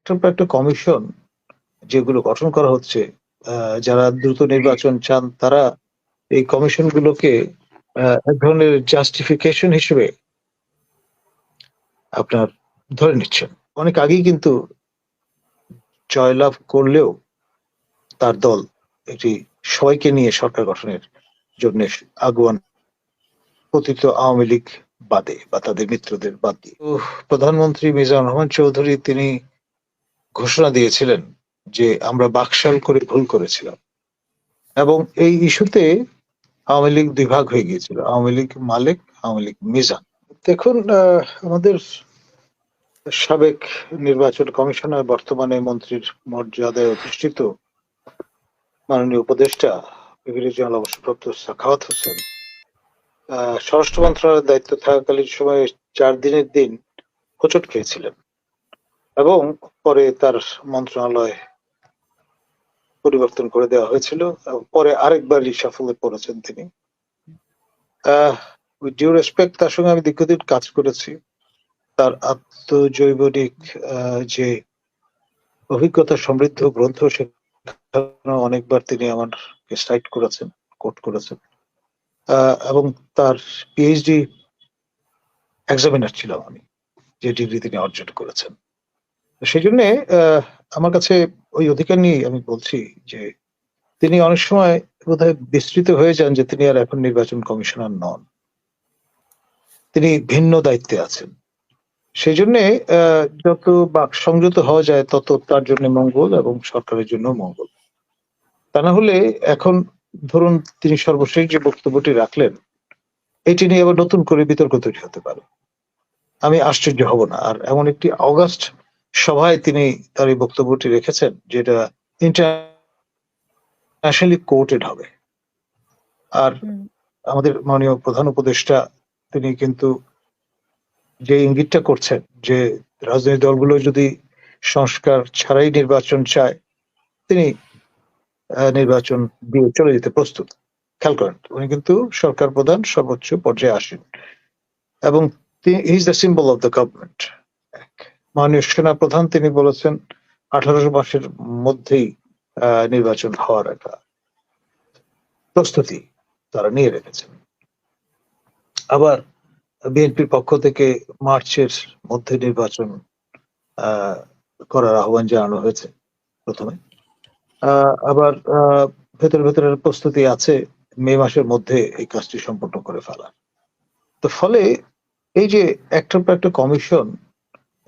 একটার পর একটা কমিশন যেগুলো গঠন করা হচ্ছে যারা দ্রুত নির্বাচন চান, তারা এই কমিশন গুলোকে এক ধরনের জাস্টিফিকেশন হিসেবে আপনার ধরে নিচ্ছেন। অনেক আগেই কিন্তু জয়লাভ করলেও তার দল একটি সবাইকে নিয়ে সরকার গঠনের জন্য আগুয়ান পতিত আওয়ামী লীগ বাদে বা তাদের মিত্রদের বাদ। দিয়ে প্রধানমন্ত্রী মিজানুর রহমান চৌধুরী, তিনি ঘোষণা দিয়েছিলেন যে আমরা বাকশাল করে ভুল করেছিলাম। এবং এই ইস্যুতে আওয়ামী লীগ দুই ভাগ হয়ে গিয়েছিল। আওয়ামী লীগ মালিক, আওয়ামী লীগ মিজান। দেখুন আমাদের সাবেক নির্বাচন কমিশনার, বর্তমানে মন্ত্রীর মর্যাদায় অধিষ্ঠিত মাননীয় উপদেষ্টা ব্রিগেডিয়ার অবসরপ্রাপ্ত সাখাওয়াত হোসেন। স্বরাষ্ট্র মন্ত্রণালয়ের দায়িত্ব থাকাকালীন সময়ে চার দিনের দিন হোঁচট খেয়েছিলেন। এবং পরে তার মন্ত্রণালয় পরিবর্তন করে দেওয়া হয়েছিল পরে আরেকবার সাফল্যে পড়েছেন তিনি। ডিউ রেসপেক্ট তার সঙ্গে আমি দীর্ঘদিন কাজ করেছি। তার আত্মজৈবনিক যে অভিজ্ঞতা, সমৃদ্ধ গ্রন্থ সেখানে অনেকবার তিনি আমার সাইট করেছেন কোট করেছেন। এবং তার পিএইচডি এক্সামিনার ছিলাম আমি, যে ডিগ্রি তিনি অর্জন করেছেন। সেই জন্য আমার কাছে ওই অধিকার নিয়ে আমি বলছি যে, তিনি অনেক সময় বোধহয় বিস্তৃত হয়ে যান যে, তিনি আর এখন নির্বাচন কমিশনার নন। তিনি ভিন্ন দায়িত্বে আছেন। সেই জন্য যত বাক সংযত হওয়া যায়, তত তার জন্য মঙ্গল এবং সরকারের জন্য মঙ্গল। তা না হলে এখন ধরুন তিনি সর্বশেষ যে বক্তব্যটি রাখলেন, এটি নিয়ে আবার নতুন করে বিতর্ক তৈরি হতে পারে। আমি আশ্চর্য হব না। আর এমন একটি অগাস্ট সভায় তিনি তার এই বক্তব্যটি রেখেছেন যেটা ইন্টারন্যাশনালি কোর্টেড হবে। আর আমাদের মাননীয় প্রধান উপদেষ্টা তিনি কিন্তু যে ইঙ্গিতটা করছেন যে রাজনৈতিক দলগুলো যদি সংস্কার ছাড়াই নির্বাচন চায় তিনি নির্বাচন দিয়ে চলে যেতে প্রস্তুত। খেয়াল করেন উনি কিন্তু সরকার প্রধান সর্বোচ্চ পর্যায়ে আসেন। এবং is the symbol of the government মাননীয় সেনা প্রধান তিনি বলেছেন, আঠারোশো মাসের মধ্যেই নির্বাচন হওয়ার একটা প্রস্তুতি তারা নিয়ে রেখেছেন। আবার বিএনপির পক্ষ থেকে মার্চের মধ্যে নির্বাচন করার আহ্বান জানানো হয়েছে প্রথমে। আবার ভেতরে ভেতরের প্রস্তুতি আছে মে মাসের মধ্যে এই কাজটি সম্পন্ন করে ফেলা তো ফলে এই যে একটার পর একটা কমিশন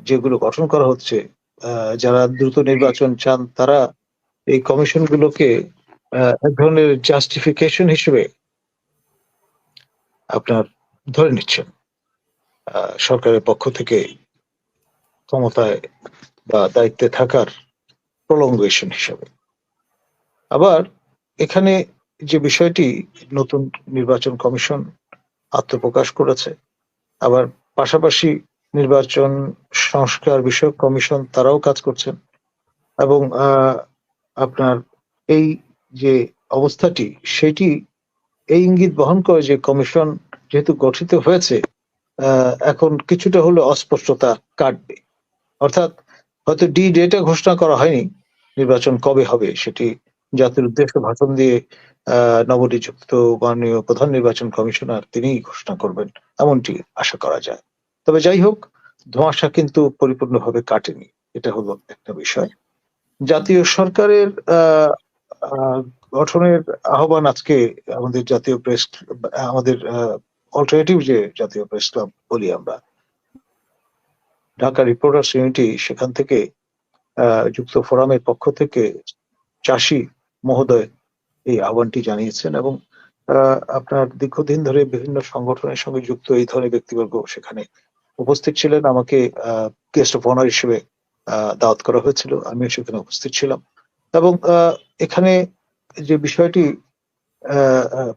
যেগুলো গঠন করা হচ্ছে যারা দ্রুত নির্বাচন চান তারা এই কমিশন গুলোকে আহ, এক ধরনের জাস্টিফিকেশন হিসেবে আপনার ধরে নিচ্ছেন। সরকারের পক্ষ থেকে ক্ষমতায় বা দায়িত্বে থাকার প্রলঙ্গেশন হিসেবে। আবার এখানে যে বিষয়টি নতুন নির্বাচন কমিশন আত্মপ্রকাশ করেছে আবার পাশাপাশি নির্বাচন সংস্কার বিষয়ক কমিশন তারাও কাজ করছেন এবং আপনার এই যে অবস্থাটি, সেটি এই ইঙ্গিত বহন করে যে কমিশন যেহেতু গঠিত হয়েছে এখন কিছুটা হলো অস্পষ্টতা কাটবে। অর্থাৎ হয়তো ডি ডেটা ঘোষণা করা হয়নি নির্বাচন কবে হবে, সেটি জাতির উদ্দেশ্যে ভাষণ দিয়ে নবনিযুক্ত মাননীয় প্রধান নির্বাচন কমিশনার তিনিই ঘোষণা করবেন, এমনটি আশা করা যায়। তবে যাই হোক ধোঁয়াশা কিন্তু পরিপূর্ণভাবে কাটেনি। এটা হলো একটা বিষয়। জাতীয় সরকারের গঠনের আহ্বান আজকে আমাদের জাতীয় প্রেস আমাদের অল্টারনেটিভ যে জাতীয় প্রেস ক্লাব বলি আমরা, ঢাকা রিপোর্টার্স ইউনিটি সেখান থেকে যুক্ত ফোরামের পক্ষ থেকে চাষি মহোদয় এই আহ্বানটি জানিয়েছেন এবং আপনার দীর্ঘদিন ধরে বিভিন্ন সংগঠনের সঙ্গে যুক্ত এই ধরনের ব্যক্তিবর্গ সেখানে উপস্থিত ছিলেন। আমাকে গেস্ট অফ অনার হিসেবে দাওয়াত করা হয়েছিল। আমিও সেখানে উপস্থিত ছিলাম। এবং এখানে যে বিষয়টি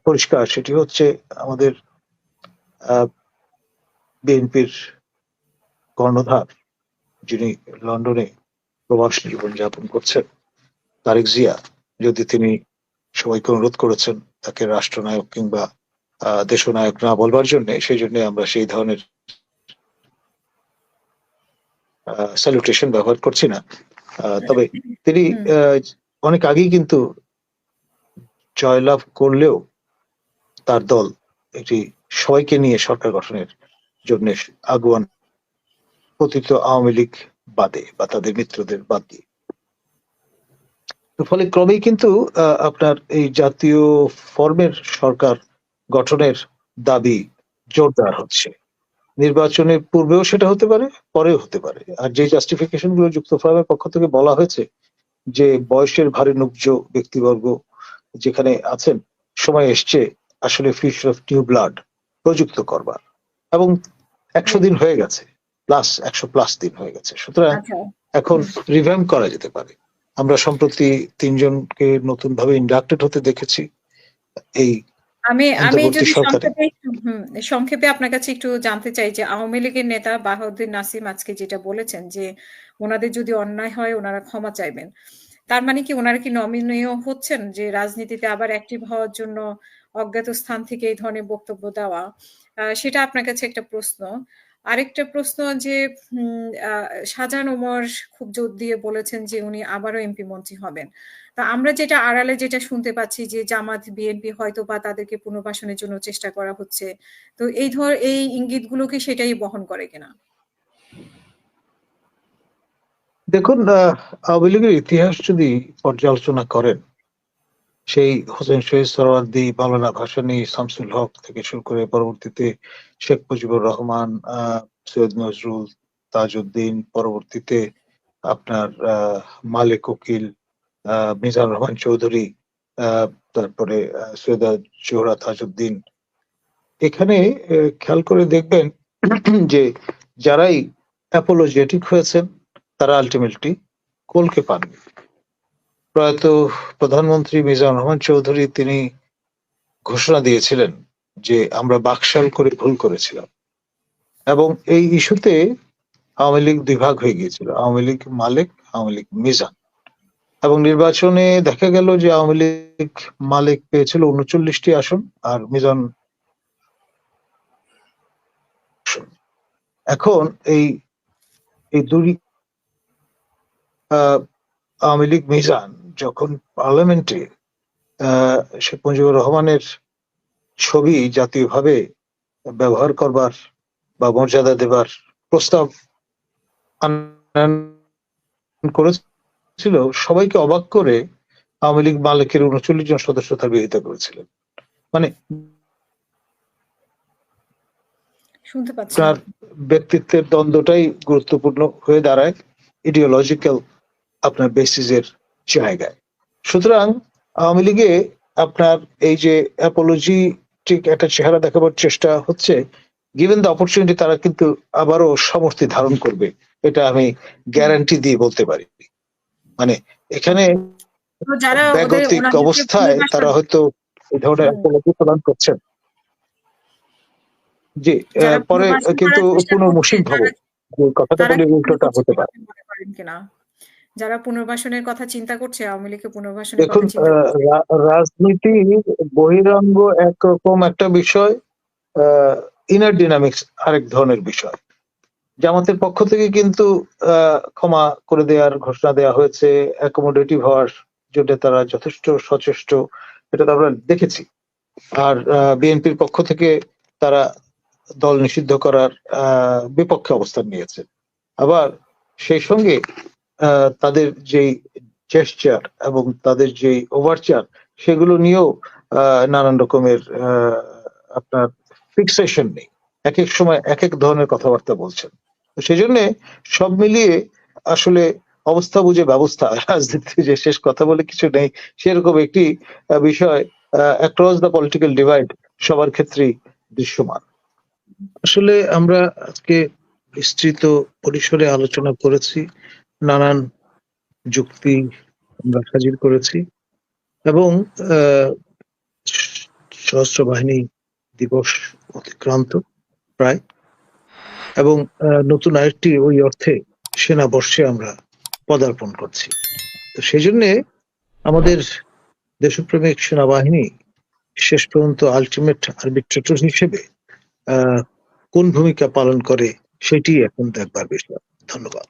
পরিষ্কার, সেটি হচ্ছে আমাদের বিএনপির কর্ণধার, যিনি লন্ডনে প্রবাস জীবনযাপন করছেন, তারেক জিয়া। যদি তিনি সবাইকে অনুরোধ করেছেন তাকে রাষ্ট্রনায়ক কিংবা দেশনায়ক না বলবার জন্য, সেই জন্য আমরা সেই ধরনের স্যালুটেশন ব্যবহার করছি না। তবে তিনি অনেক আগেই কিন্তু জয়লাভ করলেও তার দল একটি সবাইকে নিয়ে সরকার গঠনের জন্য আগুয়ান পতিত আওয়ামী লীগ বাদে বা তাদের মিত্রদের বাদ দিয়ে। ফলে ক্রমেই কিন্তু আহ, আপনার এই জাতীয় ফর্মের সরকার গঠনের দাবি জোরদার হচ্ছে। নির্বাচনের পূর্বেও সেটা হতে পারে পরেও হতে পারে। আর যে জাস্টিফিকেশনগুলো যুক্ত ফোরামের পক্ষ থেকে বলা হয়েছে যে বয়সের ভারে নুব্জ ব্যক্তিবর্গ যেখানে আছেন সময় এসছে আসলে ফিশ অফ নিউ ব্লাড প্রযুক্ত করবার। এবং একশো দিন হয়ে গেছে প্লাস একশো প্লাস দিন হয়ে গেছে। সুতরাং আচ্ছা। এখন রিভ্যাম করা যেতে পারে। আমরা সম্প্রতি তিনজনকে নতুন ভাবে ইন্ডাক্টেড হতে দেখেছি। এই আমি আমি যদি। সংক্ষেপে সংক্ষেপে আপনার কাছে একটু জানতে চাই যে আওয়ামী লীগের নেতা বাহাউদ্দিন নাসিম আজকে যেটা বলেছেন যে ওনাদের যদি অন্যায় হয় ওনারা ক্ষমা চাইবেন। তার মানে কি ওনারা কি নমনীয় হচ্ছেন যে রাজনীতিতে আবার অ্যাক্টিভ হওয়ার জন্য অজ্ঞাত স্থান থেকে এই ধরনের বক্তব্য দেওয়া? আহ, সেটা আপনার কাছে একটা প্রশ্ন। আরেকটা প্রশ্ন যে শাহজাহান ওমর খুব জোর দিয়ে বলেছেন যে, উনি আবারও এমপি মন্ত্রী হবেন। তা আমরা যেটা আড়ালে যেটা শুনতে পাচ্ছি যে, জামাত, বিএনপি হয়তো বা তাদেরকে পুনর্বাসনের জন্য চেষ্টা করা হচ্ছে। তো এই ধর, এই ইঙ্গিতগুলো কি সেটাই বহন করে কিনা? দেখুন আওয়ামী লীগের ইতিহাস যদি পর্যালোচনা করেন সেই হোসেন শহীদ সরওয়ার্দী মাওলানা ভাসানী শামসুল হক থেকে শুরু করে পরবর্তীতে শেখ মুজিবুর রহমান সৈয়দ নজরুল তাজউদ্দিন পরবর্তীতে আপনার মালিক উকিল আহ, মিজানুর রহমান চৌধুরী তারপরে সৈয়দা জোহরা তাজউদ্দিন। এখানে খেয়াল করে দেখবেন যে যারাই অ্যাপোলজেটিক হয়েছেন তারা আলটিমেটলি কোলকে পাননি। প্রয়াত প্রধানমন্ত্রী মিজানুর রহমান চৌধুরী, তিনি ঘোষণা দিয়েছিলেন যে আমরা বাকশাল করে ভুল করেছিলাম। এবং এই ইস্যুতে আওয়ামী লীগ দুই ভাগ হয়ে গিয়েছিল, আওয়ামী লীগ মালিক, আওয়ামী লীগ মিজান। এবং নির্বাচনে দেখা গেল যে আওয়ামী লীগ মালিক পেয়েছিল উনচল্লিশটি আসন আর মিজান এখন এই এই দুই আওয়ামী লীগ মিজান যখন পার্লামেন্টে শেখ মুজিবুর রহমানের ছবি জাতীয়ভাবে ব্যবহার করবার বা মর্যাদা দেবার প্রস্তাব করেছিল সবাইকে অবাক করে আওয়ামী লীগ মালিকের উনচল্লিশ জন সদস্য তার বিরোধিতা করেছিলেন। মানে পাচ্ছি। ব্যক্তিত্বের দ্বন্দ্বটাই গুরুত্বপূর্ণ হয়ে দাঁড়ায়। ইডিওলজিক্যাল আপনার বেসিসের জায়গায়। সুতরাং আওয়ামী লীগে আপনার এই যে অ্যাপোলজি ঠিক একটা চেহারা দেখাবার চেষ্টা হচ্ছে গিভেন দ্য অপরচুনিটি তারা কিন্তু আবারও সমর্থি ধারণ করবে এটা আমি গ্যারান্টি দিয়ে বলতে পারি। মানে এখানে ব্যাগতিক অবস্থায় তারা হয়তো এই ধরনের অ্যাপোলজি প্রদান করছেন। জি পরে কিন্তু চেষ্টা মুসিম যে কথাটা বলে উল্টোটা হতে পারে। কিনা? যারা পুনর্বাসনের কথা চিন্তা করছে আওয়ামী লীগকে পুনর্বাসনের দেখুন রাজনীতি বহিরাঙ্গ একরকম একটা বিষয় ইনার ডিনামিক্স আরেক ধরনের বিষয়। জামাতের পক্ষ থেকে কিন্তু ক্ষমা করে দেওয়ার ঘোষণা দেওয়া হয়েছে অ্যাকোমোডেটিভ হওয়ার জন্য তারা যথেষ্ট সচেষ্ট এটা তো আমরা দেখেছি। আর বিএনপির পক্ষ থেকে তারা দল নিষিদ্ধ করার আহ, বিপক্ষে অবস্থান নিয়েছে। আবার সেই সঙ্গে তাদের যেই জেস্টার এবং তাদের যেই ওভারচার সেগুলো নিয়েও নানান রকমের আপনার ফিক্সেশন নেই। এক এক সময় এক এক ধরনের কথাবার্তা বলছেন। তো সেই জন্য সব মিলিয়ে আসলে অবস্থা বুঝে ব্যবস্থা রাজনীতি যে শেষ কথা বলে কিছু নেই, সেরকম একটি বিষয় অ্যাক্রস দ্য পলিটিক্যাল ডিভাইড সবার ক্ষেত্রেই দৃশ্যমান। আসলে আমরা আজকে বিস্তৃত পরিসরে আলোচনা করেছি। নানান যুক্তি আমরা হাজির করেছি এবং সশস্ত্র বাহিনী দিবস অতিক্রান্ত প্রায় এবং নতুন আরেকটি ওই অর্থে সেনা বর্ষে আমরা পদার্পণ করছি। তো সেই জন্যে আমাদের দেশপ্রেমিক সেনাবাহিনী শেষ পর্যন্ত আলটিমেট আর্বিট্রেটর হিসেবে কোন ভূমিকা পালন করে সেটি এখন দেখবার বিষয়। ধন্যবাদ।